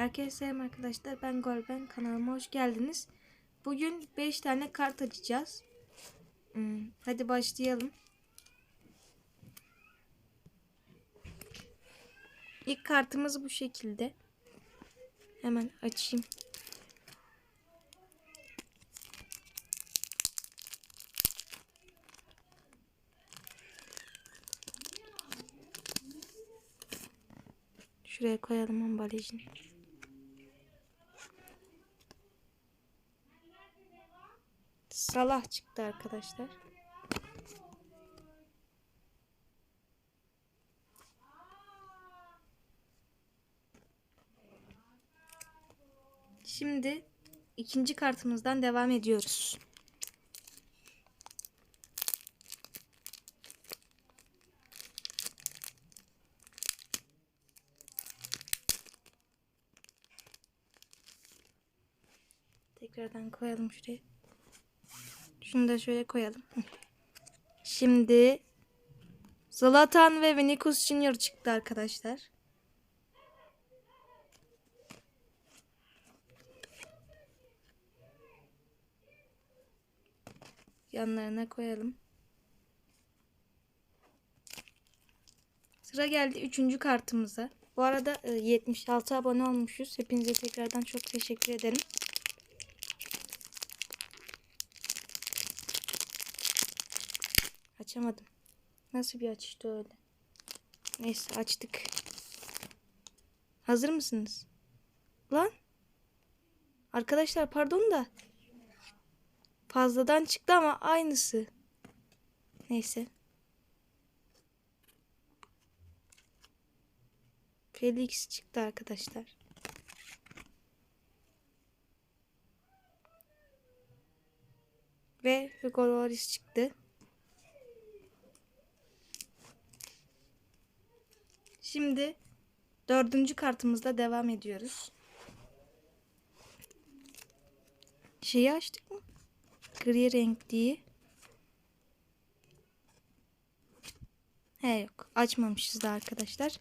Herkese selam arkadaşlar. Ben Golben. Kanalıma hoş geldiniz. Bugün 5 tane kart açacağız. Hmm, hadi başlayalım. İlk kartımız bu şekilde. Hemen açayım. Şuraya koyalım ambalajını. Salah çıktı arkadaşlar. Şimdi ikinci kartımızdan devam ediyoruz. Tekrardan koyalım şuraya. Şunu da şöyle koyalım. Şimdi Zlatan ve Vinicius Junior çıktı arkadaşlar. Yanlarına koyalım. Sıra geldi üçüncü kartımıza. Bu arada e, 76 abone olmuşuz. Hepinize tekrardan çok teşekkür ederim. Açamadım. Nasıl bir açıştı öyle? Neyse açtık. Hazır mısınız? Lan. Arkadaşlar pardon da. Fazladan çıktı ama aynısı. Neyse. Felix çıktı arkadaşlar. Ve Hugo Lloris çıktı. Şimdi dördüncü kartımızda devam ediyoruz. Şeyi açtık mı? Gri renkliyi. He yok. Açmamışız da arkadaşlar.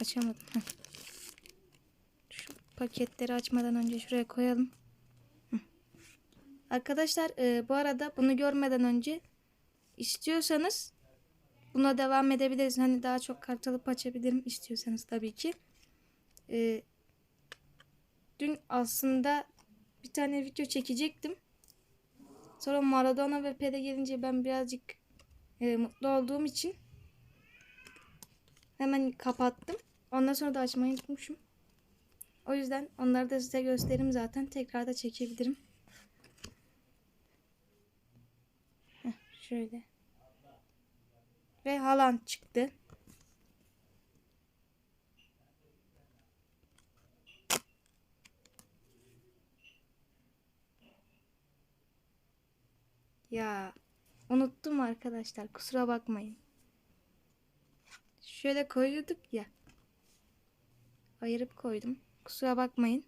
Açamadım. Heh. Şu paketleri açmadan önce şuraya koyalım. Arkadaşlar e, bu arada bunu görmeden önce istiyorsanız buna devam edebiliriz. Hani daha çok kart alıp açabilirim istiyorsanız tabii ki. E, dün aslında bir tane video çekecektim. Sonra Maradona ve Pele gelince ben birazcık e, mutlu olduğum için hemen kapattım. Ondan sonra da açmayı unutmuşum. O yüzden onları da size gösteririm zaten. Tekrar da çekebilirim. Şöyle. Ve Haaland çıktı. Ya unuttum arkadaşlar. Kusura bakmayın. Şöyle koyuyorduk ya. Ayırıp koydum. Kusura bakmayın.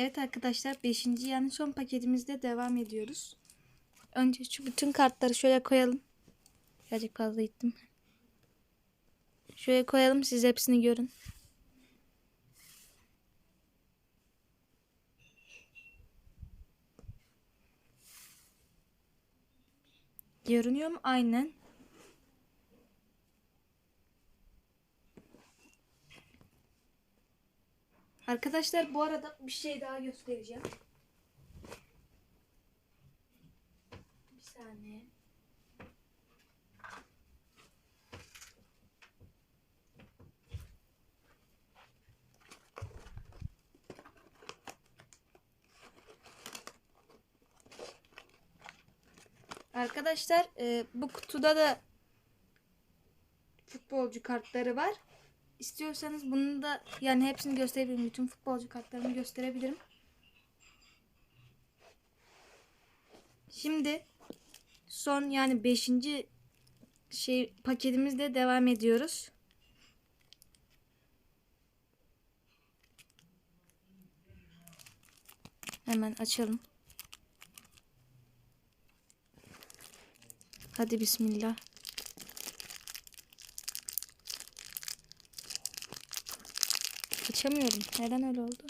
Evet arkadaşlar 5. yani son paketimizde devam ediyoruz. Önce şu bütün kartları şöyle koyalım. Birazcık fazla gittim. Şöyle koyalım siz hepsini görün. Görünüyor mu? Aynen. Arkadaşlar bu arada bir şey daha göstereceğim. Bir saniye. Arkadaşlar e, bu kutuda da futbolcu kartları var istiyorsanız bunu da yani hepsini gösterebilirim. Bütün futbolcu kartlarımı gösterebilirim. Şimdi son yani 5. şey paketimizle devam ediyoruz. Hemen açalım. Hadi bismillah. Açamıyorum. Neden öyle oldu?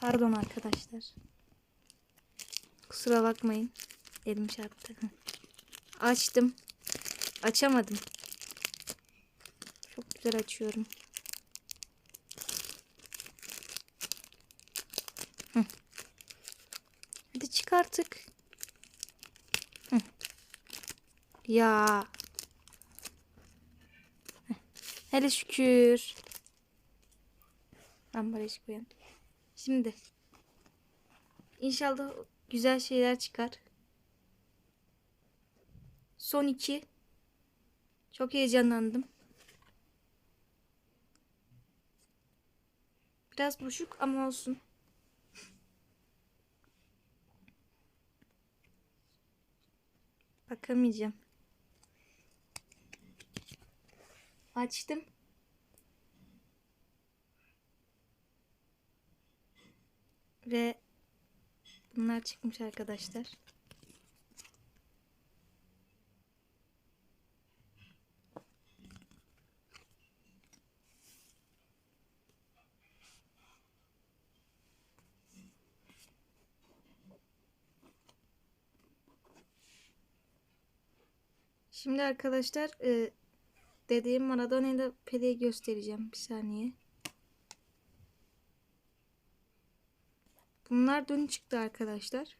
Pardon arkadaşlar. Kusura bakmayın. Elim çarptı. Açtım. Açamadım. Çok güzel açıyorum. Hadi çık artık. Ya. Hele şükür. Ben barış koyayım. Şimdi. İnşallah güzel şeyler çıkar. Son iki. Çok heyecanlandım. Biraz boşluk ama olsun. Bakamayacağım. Açtım. Ve bunlar çıkmış arkadaşlar. Şimdi arkadaşlar e, dediğim Maradona'yı da Pele'yi göstereceğim. Bir saniye. Bunlar dün çıktı arkadaşlar.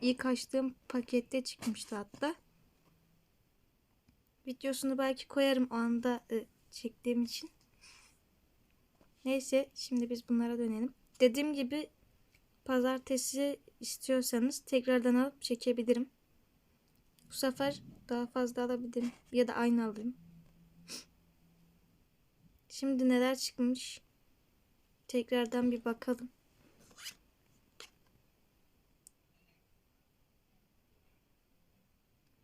İlk açtığım pakette çıkmıştı hatta. Videosunu belki koyarım o anda e, çektiğim için. Neyse şimdi biz bunlara dönelim. Dediğim gibi pazartesi istiyorsanız tekrardan alıp çekebilirim. Bu sefer daha fazla alabilirim ya da aynı alayım. Şimdi neler çıkmış? Tekrardan bir bakalım.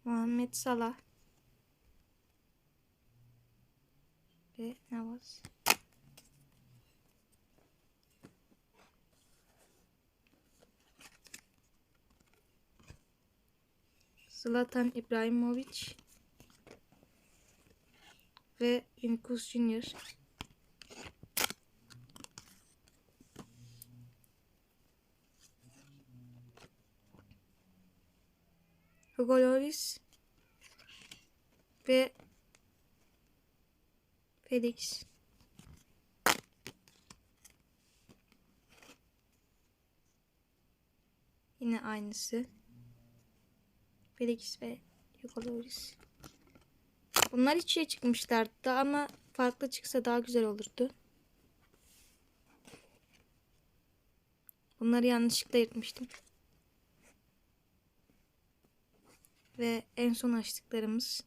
Muhammed Salah ve Navas. Zlatan İbrahimovic ve Vinicius Junior. Hugo Lloris ve Felix. Yine aynısı. Felix ve Hugo Lloris. Bunlar içe çıkmışlardı ama farklı çıksa daha güzel olurdu. Bunları yanlışlıkla yırtmıştım. Ve en son açtıklarımız.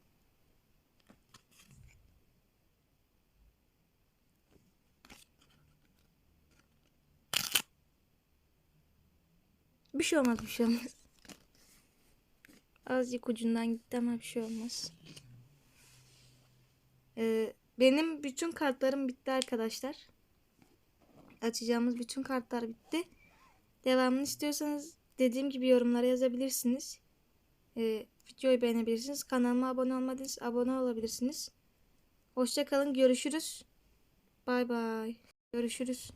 Bir şey olmaz bir şey olmaz. Azıcık ucundan gitti ama bir şey olmaz. Ee, benim bütün kartlarım bitti arkadaşlar. Açacağımız bütün kartlar bitti. Devamını istiyorsanız dediğim gibi yorumlara yazabilirsiniz. Ee, videoyu beğenebilirsiniz. Kanalıma abone olmadıysanız abone olabilirsiniz. Hoşçakalın. Görüşürüz. Bay bay. Görüşürüz.